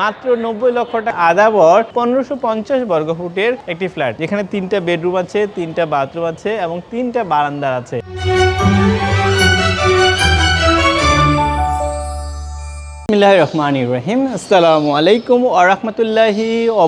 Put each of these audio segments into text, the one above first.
মাত্র নব্বই লক্ষ টাকা। আদাবর পনেরোশো পঞ্চাশ বর্গ ফুটের একটি ফ্ল্যাট, যেখানে তিনটা বেডরুম আছে, তিনটা বাথরুম আছে এবং তিনটা বারান্দার আছে। বিসমিল্লাহির রহমানির রহিম। আসসালামু আলাইকুম ওয়া রাহমাতুল্লাহি ওয়া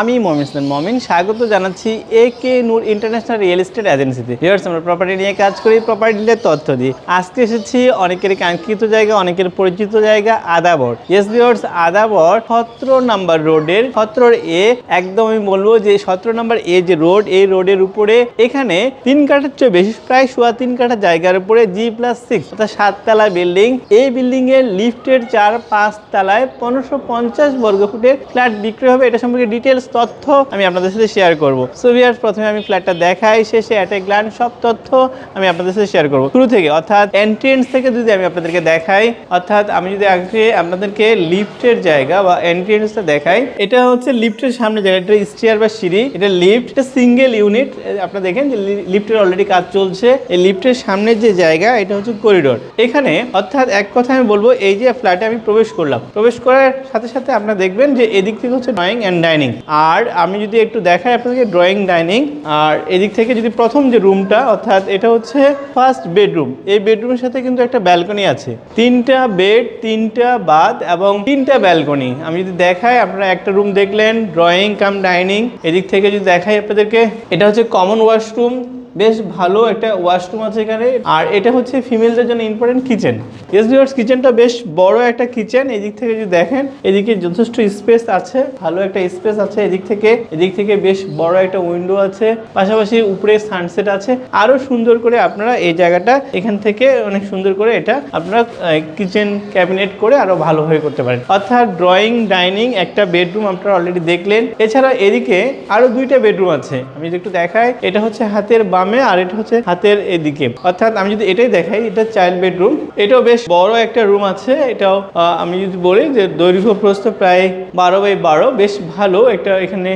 আমি মমিন মমিন, স্বাগত জানাচ্ছি A K Noor international real estate এজেন্সিতে ভিউয়ার্স আমরা প্রপার্টি নিয়ে কাজ করি প্রপার্টি ডিলের তথ্য দিই। আজকে এসেছি অনেকের কাঙ্ক্ষিত জায়গা, অনেকের পরিচিত জায়গা আদাবর ইয়েস ভিউয়ার্স আদাবর সতেরো নাম্বার রোডের, সতেরোর এ একদম আমি বলব যে সতেরো নাম্বার এ যে রোড, এই রোডের উপরে এখানে তিন কাঠার চেয়ে বেশি, প্রায় সোয়া তিন কাঠা জায়গার উপরে জি প্লাস সিক্স অর্থাৎ সাততলা বিল্ডিং। এই বিল্ডিং এর লিফটের চার পাঁচ তলায় পনেরোশো পঞ্চাশ বর্গ ফুটের ফ্ল্যাট বিক্রি হবে। এটা সম্পর্কে ডিটেলস তথ্য আমি আপনাদের সাথে শেয়ার করব। সো ভিউয়ার্স প্রথমে আমি ফ্ল্যাটটা দেখাই। শেষে অ্যাট এ গ্ল্যান্ড সব তথ্য আমি আপনাদের সাথে শেয়ার করব। শুরু থেকে, অর্থাৎ এন্ট্রেন্স থেকে যদি আমি আপনাদেরকে দেখাই, অর্থাৎ আমি যদি আগে আপনাদেরকে লিফটের জায়গা বা এন্ট্রেন্সটা দেখাই, এটা হচ্ছে লিফটের সামনে জায়গা। এটা স্টিয়ার বা সিঁড়ি। এটা লিফট এটা সিঙ্গেল ইউনিট আপনারা দেখেন যে লিফটের অলরেডি কাজ চলছে। এই লিফটের সামনের যে জায়গা, এটা হচ্ছে করিডোর এখানে, অর্থাৎ এক কথা আমি বলব, এই যে ফ্ল্যাটে আমি প্রবেশ করলাম। প্রবেশ করার সাথে সাথে আপনারা দেখবেন যে এদিক থেকে হচ্ছে ড্রয়িং অ্যান্ড ডাইনিং আর আমি যদি একটু দেখাই আপনাদেরকে ড্রয়িং ডাইনিং আর এদিক থেকে যদি প্রথম যে রুমটা অর্থাৎ এটা হচ্ছে ফার্স্ট বেডরুম এই বেডরুমের সাথে কিন্তু একটা ব্যালকনি আছে। তিনটা বেড তিনটা বাথ এবং তিনটা ব্যালকনি আমি যদি দেখাই, আপনারা একটা রুম দেখলেন ড্রয়িং কাম ডাইনিং এদিক থেকে যদি দেখাই আপনাদেরকে, এটা হচ্ছে কমন ওয়াশরুম বেশ ভালো একটা ওয়াশরুম আছে এখানে। আর এটা হচ্ছে ফিমেলদের জন্য ইম্পর্টেন্ট কিচেন এস ভিউয়ার্স কিচেনটা বেশ বড় একটা কিচেন এদিক থেকে যদি দেখেন, এদিকে যথেষ্ট স্পেস আছে, ভালো একটা স্পেস আছে এদিক থেকে। এদিক থেকে বেশ বড় একটা উইন্ডো আছে, পাশাপাশি উপরে সানসেট আছে। আরও সুন্দর করে আপনারা এই জায়গাটা, এখান থেকে অনেক সুন্দর করে এটা আপনারা কিচেন ক্যাবিনেট করে আরও ভালো হয়ে করতে পারেন। অর্থাৎ ড্রয়িং ডাইনিং একটা বেডরুম আপনারা অলরেডি দেখলেন। এছাড়া এদিকে আরও দুইটা বেডরুম আছে। আমি যদি একটু দেখাই, এটা হচ্ছে হাতের বামে আর এটা হচ্ছে হাতের এদিকে। অর্থাৎ আমি যদি এটাই দেখাই, এটা চাইল্ড বেডরুম। এটাও বেশ বড় একটা রুম আছে। এটাও আমি যদি বলি যে দৈর্ঘ্য প্রস্থ প্রায় বারো বাই বারো, বেশ ভালো একটা এখানে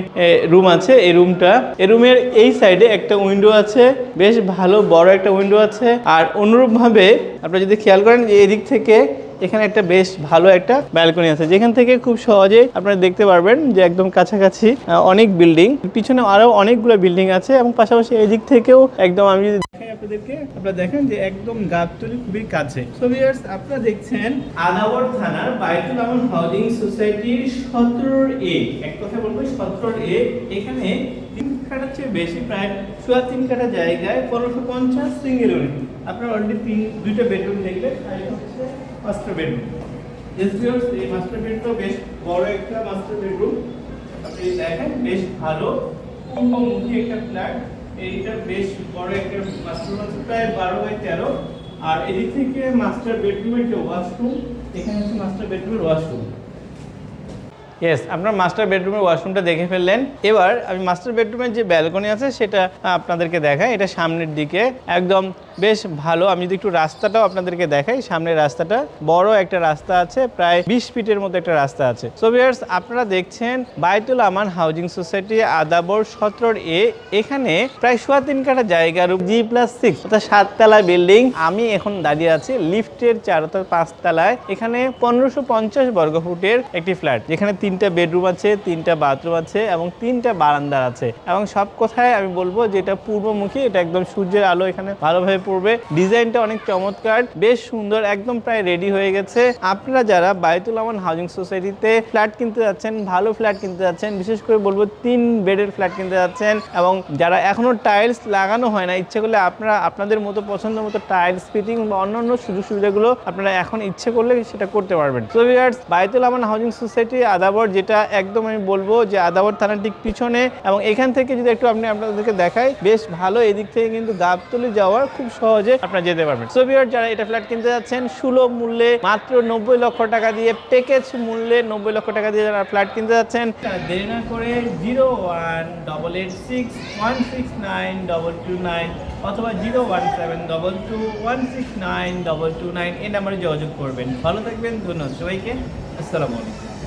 রুম আছে এই রুমটা। এই রুমের এই সাইডে একটা উইন্ডো আছে, বেশ ভালো বড় একটা উইন্ডো আছে। আর অনুরূপভাবে আপনারা যদি খেয়াল করেন যে এদিক থেকে এখানে একটা বেশ ভালো একটা ব্যালকনি আছে। যেখান থেকে খুব সহজে আপনারা দেখতে পারবেন যে একদম কাছাকাছি অনেক বিল্ডিং পিছনে আরও অনেকগুলো বিল্ডিং আছে এবং পাশাপাশি এদিক থেকেও একদম আমি যদি আপনাদেরকে, আপনারা দেখেন যে একদম গাবতলি খুবই কাছে। সো আপনারা দেখছেন আদাবর থানার বাইতুল আমন হাউজিং সোসাইটির সতেরোর এ। এক কথা বলব, সতেরোর এ। এখানে তিন চেয়ে বেশি, প্রায় তিন জায়গায় পনেরোশো পঞ্চাশ সিঙ্গেল আপনারা অলরেডি তিন, দুইটা বেডরুম হচ্ছে মাস্টার বেডরুম এসবিএস এই মাস্টার বেডরুম বেশ বড় একটা মাস্টার বেডরুম আপনি দেখেন, বেশ ভালো। পূর্বমুখী একটা ফ্ল্যাট এইটা বেশ বড় একটা মাস্টার বেডরুম প্রায় বারো বাই তেরো। আর এদিক থেকে মাস্টার বেডরুমের যে ওয়াশরুম এখানে হচ্ছে মাস্টার বেডরুমের ওয়াশরুম ইয়েস আপনার মাস্টার বেডরুমের ওয়াশরুমটা দেখে ফেললেন। এবার আমি মাস্টার বেডরুমের যে ব্যালকনি আছে, সেটা আপনাদেরকে দেখাই। এটা সামনের দিকে। একদম বেশ ভালো। আমি যদি একটু রাস্তাটাও আপনাদেরকে দেখাই, সামনের রাস্তাটা। বড় একটা রাস্তা আছে, প্রায় বিশ ফিটের মতো একটা রাস্তা আছে। সো ভিউয়ার্স আপনারা দেখছেন বাইতুল আমান হাউজিং সোসাইটি, আদাবর সতেরোর এ। এখানে প্রায় সোয়া তিন কাঠা জায়গার জি প্লাস সিক্স অর্থাৎ সাততলা বিল্ডিং আমি এখন দাঁড়িয়ে আছি লিফটের চার অর্থাৎ পাঁচতলায়। এখানে পনেরোশো পঞ্চাশ বর্গ ফুটের একটি ফ্ল্যাট যেখানে তিনটা বেডরুম আছে, তিনটা বাথরুম আছে এবং তিনটা বারান্দা আছে। এবং সব কথায় আমি বলব যে এটা পূর্বমুখী, এটা একদম সূর্যের আলো এখানে ভালোভাবে পড়বে। ডিজাইনটা অনেক চমৎকার, বেশ সুন্দর, একদম প্রায় রেডি হয়ে গেছে। আপনারা যারা বায়তুল আমান হাউজিং সোসাইটিতে ফ্ল্যাট কিনতে যাচ্ছেন, ভালো ফ্ল্যাট কিনতে যাচ্ছেন, বিশেষ করে বলব তিন বেডের ফ্ল্যাট কিনতে যাচ্ছেন এবং যারা এখনও টাইলস লাগানো হয় না, ইচ্ছে করলে আপনারা আপনাদের মতো পছন্দ মতো টাইলস ফিটিং বা অন্যান্য সুযোগ সুবিধাগুলো আপনারা এখন ইচ্ছে করলে সেটা করতে পারবেন। Viewers Baitul Aman housing society Adabor যেটা একদম আমি বলব যে আদাবর থানার ঠিক পিছনে এবং এখান থেকে যদি একটু আপনি আপনাদেরকে দেখাই, বেশ ভালো এদিক থেকে কিন্তু গাবতলি যাওয়ার খুব সহজে আপনারা যেতে পারবেন। সো ভিউয়ার যারা এটা ফ্ল্যাট কিনতে যাচ্ছেন, সুলভ মূল্যে মাত্র নব্বই লক্ষ টাকা দিয়ে প্যাকেজ মূল্যে নব্বই লক্ষ টাকা দিয়ে যারা ফ্ল্যাট কিনতে যাচ্ছেন, দেরি না করে zero one double eight six one six nine double two nine অথবা zero one seven double two one six nine double two nine এই নাম্বারে যোগাযোগ করবেন। ভালো থাকবেন, ধন্যবাদ সবাইকে। আসসালামু আলাইকুম।